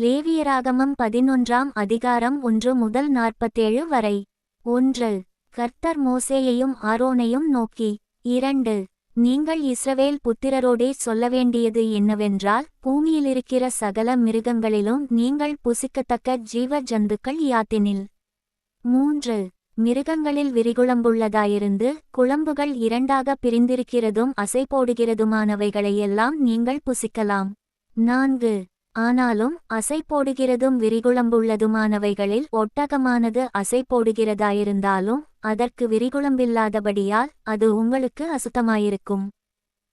லேவியராகமம் பதினொன்றாம் அதிகாரம் ஒன்று முதல் நாற்பத்தேழு வரை. ஒன்று. கர்த்தர் மோசேயையும் ஆரோனையும் நோக்கி இரண்டு. நீங்கள் இஸ்ரவேல் புத்திரரோடே சொல்ல வேண்டியது என்னவென்றால் பூமியிலிருக்கிற சகல மிருகங்களிலும் நீங்கள் புசிக்கத்தக்க ஜீவ ஜந்துக்கள் யாத்தினில். மூன்று. மிருகங்களில் விரிகுளம்புள்ளதாயிருந்து குழம்புகள் இரண்டாக பிரிந்திருக்கிறதும் அசை போடுகிறதுமானவைகளையெல்லாம் நீங்கள் புசிக்கலாம். நான்கு. ஆனாலும் அசை போடுகிறதும் விரிகுளம்புள்ளதுமானவைகளில் ஒட்டகமானது அசை போடுகிறதாயிருந்தாலும் அதற்கு விரிகுளம்பில்லாதபடியால் அது உங்களுக்கு அசுத்தமாயிருக்கும்.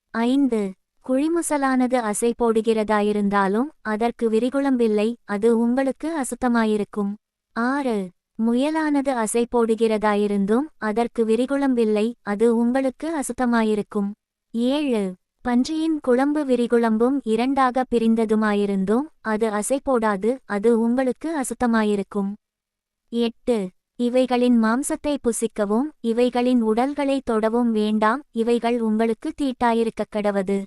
ஐந்து. குழிமுசலானது அசை போடுகிறதாயிருந்தாலும் அதற்கு விரிகுளம்பில்லை அது உங்களுக்கு அசுத்தமாயிருக்கும். ஆறு. முயலானது அசை போடுகிறதாயிருந்தும் அதற்கு விரிகுளம்பில்லை அது உங்களுக்கு அசுத்தமாயிருக்கும். ஏழு. பன்றியின் குழம்பு விரிகுழம்பும் இரண்டாக பிரிந்ததுமாயிருந்தும். அது அசை போடாது அது உங்களுக்கு அசுத்தமாயிருக்கும். எட்டு. இவைகளின் மாம்சத்தை புசிக்கவும் இவைகளின் உடல்களை தொடவும் வேண்டாம் இவைகள் உங்களுக்கு தீட்டாயிருக்க கடவது.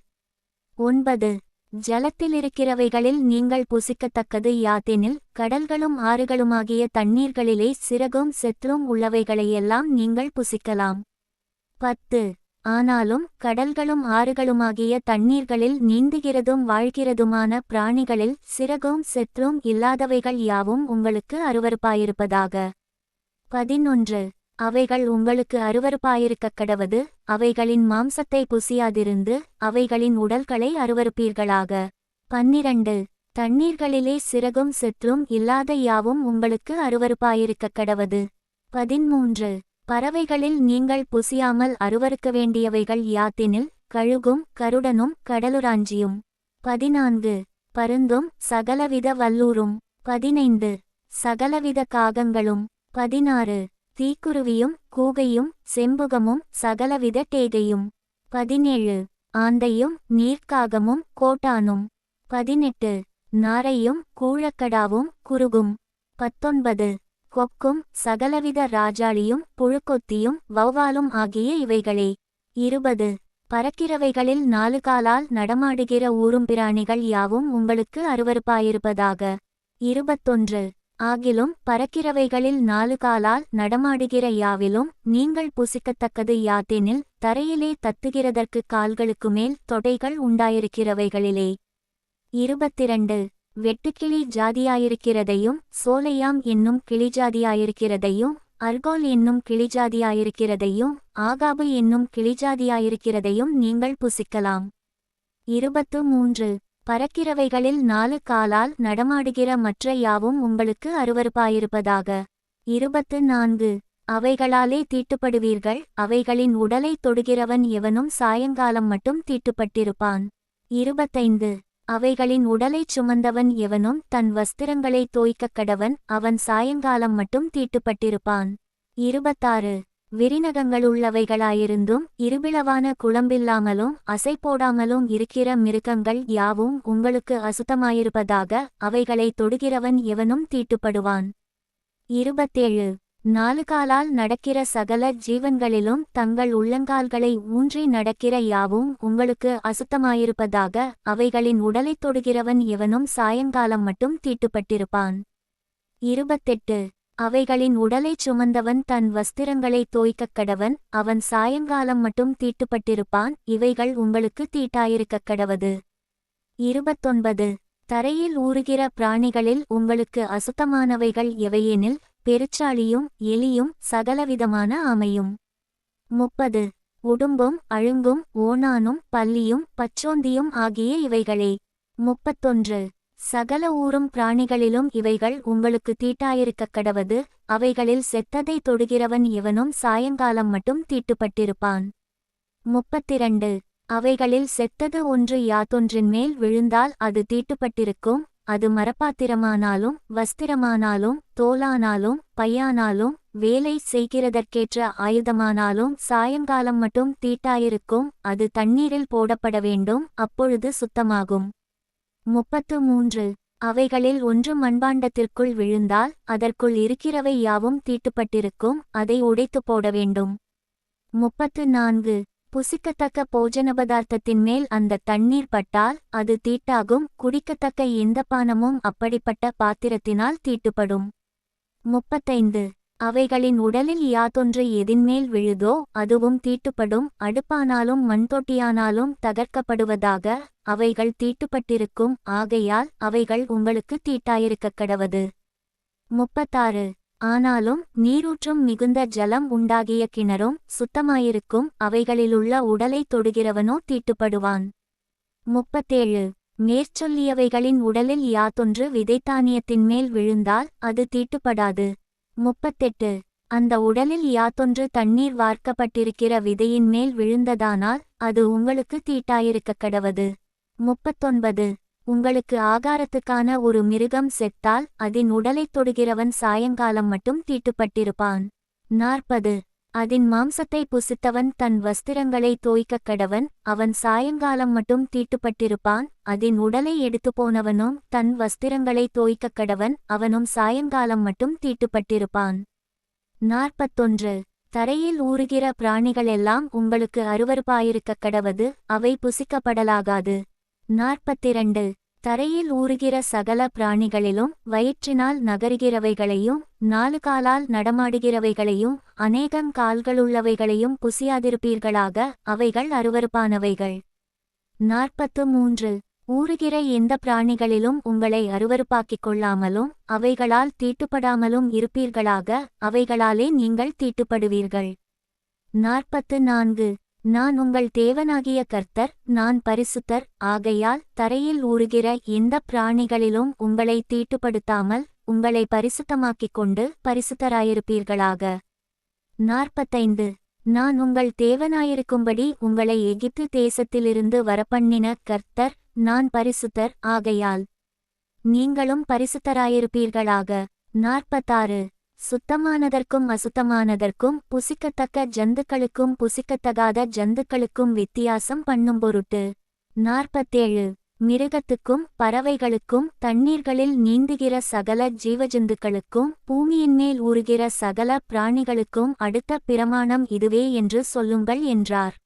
ஒன்பது. ஜலத்திலிருக்கிறவைகளில் நீங்கள் புசிக்கத்தக்கது யாதெனில் கடல்களும் ஆறுகளுமாகிய தண்ணீர்களிலே சிறகும் செற்றும் உள்ளவைகளையெல்லாம் நீங்கள் புசிக்கலாம். பத்து. ஆனாலும் கடல்களும் ஆறுகளுமாகிய தண்ணீர்களில் நீந்துகிறதும் வாழ்கிறதுமான பிராணிகளில் சிறகும் செற்றும் இல்லாதவைகள் யாவும் உங்களுக்கு அருவருப்பாயிருப்பதாக. பதினொன்று. அவைகள் உங்களுக்கு அருவறுப்பாயிருக்க கடவது அவைகளின் மாம்சத்தை புசியாதிருந்து அவைகளின் உடல்களை அருவருப்பீர்களாக. பன்னிரண்டு. தண்ணீர்களிலே சிறகும் செற்றும் இல்லாத யாவும் உங்களுக்கு அருவறுப்பாயிருக்க கடவது. பதிமூன்று. பறவைகளில் நீங்கள் புசியாமல் அருவருக்க வேண்டியவைகள் யாத்தினில் கழுகும் கருடனும் கடலுராஞ்சியும். பதினான்கு. பருந்தும் சகலவித வல்லூரும். பதினைந்து. சகலவித காகங்களும். பதினாறு. தீக்குருவியும் கூகையும் செம்புகமும் சகலவித டேகையும். பதினேழு. ஆந்தையும் நீர்க்காகமும் கோட்டானும். பதினெட்டு. நாரையும் கூழக்கடாவும் குறுகும். பத்தொன்பது. கொக்கும் சகலவித ராஜாளியும் புழுக்கொத்தியும் வௌவாலும் ஆகிய இவைகளே. இருபது. பறக்கிறவைகளில் நாலு காலால் நடமாடுகிற ஊரும் பிராணிகள் யாவும் உங்களுக்கு அருவருப்பாயிருப்பதாக. இருபத்தொன்று. ஆகிலும் பறக்கிறவைகளில் நாலு காலால் நடமாடுகிற யாவிலும் நீங்கள் புசிக்கத்தக்கது யாத்தெனில் தரையிலே தத்துகிறதற்கு கால்களுக்கு மேல் தொடைகள் உண்டாயிருக்கிறவைகளிலே. இருபத்திரண்டு. வெட்டுக்கிளி ஜாதியாயிருக்கிறதையும் சோலையாம் என்னும் கிளிஜாதியாயிருக்கிறதையும் அர்கோல் என்னும் கிளிஜாதியாயிருக்கிறதையும் ஆகாபு என்னும் கிளிஜாதியாயிருக்கிறதையும் நீங்கள் புசிக்கலாம். இருபத்து மூன்று. பறக்கிறவைகளில் நாலு காலால் நடமாடுகிற மற்ற யாவும் உங்களுக்கு அருவருப்பாயிருப்பதாக. இருபத்து நான்கு. அவைகளாலே தீட்டுப்படுவீர்கள் அவைகளின் உடலை தொடுகிறவன் எவனும் சாயங்காலம் மட்டும் தீட்டுப்பட்டிருப்பான். இருபத்தைந்து. அவைகளின் உடலைச் சுமந்தவன் எவனும் தன் வஸ்திரங்களை தோய்க்கக் கடவன் அவன் சாயங்காலம் மட்டும் தீட்டுப்பட்டிருப்பான். இருபத்தாறு. விரிநகங்களுள்ளவைகளாயிருந்தும் இருபிளவான குழம்பில்லாமலும் அசை போடாமலும் இருக்கிற மிருகங்கள் யாவும் உங்களுக்கு அசுத்தமாயிருப்பதாக அவைகளை தொடுகிறவன் எவனும் தீட்டுப்படுவான். இருபத்தேழு. நாலு காலால் நடக்கிற சகல ஜீவன்களிலும் தங்கள் உள்ளங்கால்களை ஊன்றி நடக்கிற யாவும் உங்களுக்கு அசுத்தமாயிருப்பதாக அவைகளின் உடலைத் தொடுகிறவன் எவனும் சாயங்காலம் மட்டும் தீட்டுப்பட்டிருப்பான். இருபத்தெட்டு. அவைகளின் உடலைச் சுமந்தவன் தன் வஸ்திரங்களை தோய்க்கக் கடவன் அவன் சாயங்காலம் மட்டும் தீட்டுப்பட்டிருப்பான் இவைகள் உங்களுக்கு தீட்டாயிருக்கக் கடவது. இருபத்தொன்பது. தரையில் ஊறுகிற பிராணிகளில் உங்களுக்கு அசுத்தமானவைகள் எவையெனில் பெருச்சாளியும் எலியும் சகலவிதமான அமையும். முப்பது. உடும்பும் அழுங்கும் ஓணானும் பல்லியும் பச்சோந்தியும் ஆகிய இவைகளே. முப்பத்தொன்று. சகல ஊரும் பிராணிகளிலும் இவைகள் உங்களுக்கு தீட்டாயிருக்கக் கடவது அவைகளில் செத்ததை தொடுகிறவன் இவனும் சாயங்காலம் மட்டும் தீட்டுப்பட்டிருப்பான். முப்பத்திரண்டு. அவைகளில் செத்தது ஒன்று யாத்தொன்றின் மேல் விழுந்தால் அது தீட்டுப்பட்டிருக்கும் அது மரப்பாத்திரமானாலும் வஸ்திரமானாலும் தோலானாலும் பையானாலும் வேலை செய்கிறதற்கேற்ற ஆயுதமானாலும் சாயங்காலம் மட்டும் தீட்டாயிருக்கும் அது தண்ணீரில் போடப்பட வேண்டும் அப்பொழுது சுத்தமாகும். முப்பத்து மூன்று. அவைகளில் ஒன்று மண்பாண்டத்திற்குள் விழுந்தால் அதற்குள் இருக்கிறவை யாவும் தீட்டுப்பட்டிருக்கும் அதை உடைத்து போட வேண்டும். முப்பத்து நான்கு. புசிக்கத்தக்க போஜன பதார்த்தத்தின் மேல் அந்த தண்ணீர் பட்டால் அது தீட்டாகும் குடிக்கத்தக்க எந்த பானமும் அப்படிப்பட்ட பாத்திரத்தினால் தீட்டுப்படும். முப்பத்தைந்து. அவைகளின் உடலில் யாதொன்று எதின்மேல் விழுதோ அதுவும் தீட்டுப்படும் அடுப்பானாலும் மண்தொட்டியானாலும் தகர்க்கப்படுவதாக அவைகள் தீட்டுப்பட்டிருக்கும் ஆகையால் அவைகள் உங்களுக்கு தீட்டாயிருக்க கடவது. முப்பத்தாறு. ஆனாலும் நீரூற்றும் மிகுந்த ஜலம் உண்டாகிய கிணறும் சுத்தமாயிருக்கும் அவைகளிலுள்ள உடலை தொடுகிறவனோ தீட்டுப்படுவான். முப்பத்தேழு. மேற்சொல்லியவைகளின் உடலில் யாதொன்று விதைத்தானியத்தின் மேல் விழுந்தால் அது தீட்டுப்படாது. முப்பத்தெட்டு. அந்த உடலில் யாத்தொன்று தண்ணீர் வார்க்கப்பட்டிருக்கிற விதையின் மேல் விழுந்ததானால் அது உங்களுக்கு தீட்டாயிருக்க கடவது முப்பத்தொன்பது. உங்களுக்கு ஆகாரத்துக்கான ஒரு மிருகம் செத்தால் அதன் உடலைத் தொடுகிறவன் சாயங்காலம் மட்டும் தீட்டுப்பட்டிருப்பான். நாற்பது. அதன் மாம்சத்தை புசித்தவன் தன் வஸ்திரங்களை தோய்க்கக் கடவன் அவன் சாயங்காலம் மட்டும் தீட்டுப்பட்டிருப்பான் அதன் உடலை எடுத்து போனவனும் தன் வஸ்திரங்களை தோய்க்கக் கடவன் அவனும் சாயங்காலம் மட்டும் தீட்டுப்பட்டிருப்பான். நாற்பத்தொன்று. தரையில் ஊறுகிற பிராணிகளெல்லாம் உங்களுக்கு அருவருப்பாயிருக்கக் கடவது அவை புசிக்கப்படலாகாது. நாற்பத்திரண்டு. தரையில் ஊறுகிற சகல பிராணிகளிலும் வயிற்றினால் நகருகிறவைகளையும் நாலு காலால் நடமாடுகிறவைகளையும் அநேகம் கால்களுள்ளவைகளையும் புசியாதிருப்பீர்களாக அவைகள் அருவருப்பானவைகள். நாற்பத்து மூன்று ஊறுகிற எந்த பிராணிகளிலும் உங்களை அருவருப்பாக்கிக் கொள்ளாமலும் அவைகளால் தீட்டுப்படாமலும் இருப்பீர்களாக அவைகளாலே நீங்கள் தீட்டுப்படுவீர்கள். நாற்பத்து நான்கு. நான் உங்கள் தேவனாகிய கர்த்தர் நான் பரிசுத்தர் ஆகையால் தரையில் ஊறுகிற எந்த பிராணிகளிலும் உங்களை தீட்டுப்படுத்தாமல் உங்களை பரிசுத்தமாக்கிக் கொண்டு பரிசுத்தராயிருப்பீர்களாக. நாற்பத்தைந்து. நான் உங்கள் தேவனாயிருக்கும்படி உங்களை எகிப்து தேசத்திலிருந்து வரப்பண்ணின கர்த்தர் நான் பரிசுத்தர் ஆகையால் நீங்களும் பரிசுத்தராயிருப்பீர்களாக. நாற்பத்தாறு. சுத்தமானதற்கும் அசுத்தமானதற்கும் புசிக்கத்தக்க ஜந்துக்களுக்கும் புசிக்கத்தகாத ஜந்துக்களுக்கும் வித்தியாசம் பண்ணும் பொருட்டு. நாற்பத்தேழு. மிருகத்துக்கும் பறவைகளுக்கும் தண்ணீர்களில் நீந்துகிற சகல ஜீவஜந்துக்களுக்கும் பூமியின் மேல் ஊறுகிற சகல பிராணிகளுக்கும் அடுத்த பிரமாணம் இதுவே என்று சொல்லுங்கள் என்றார்.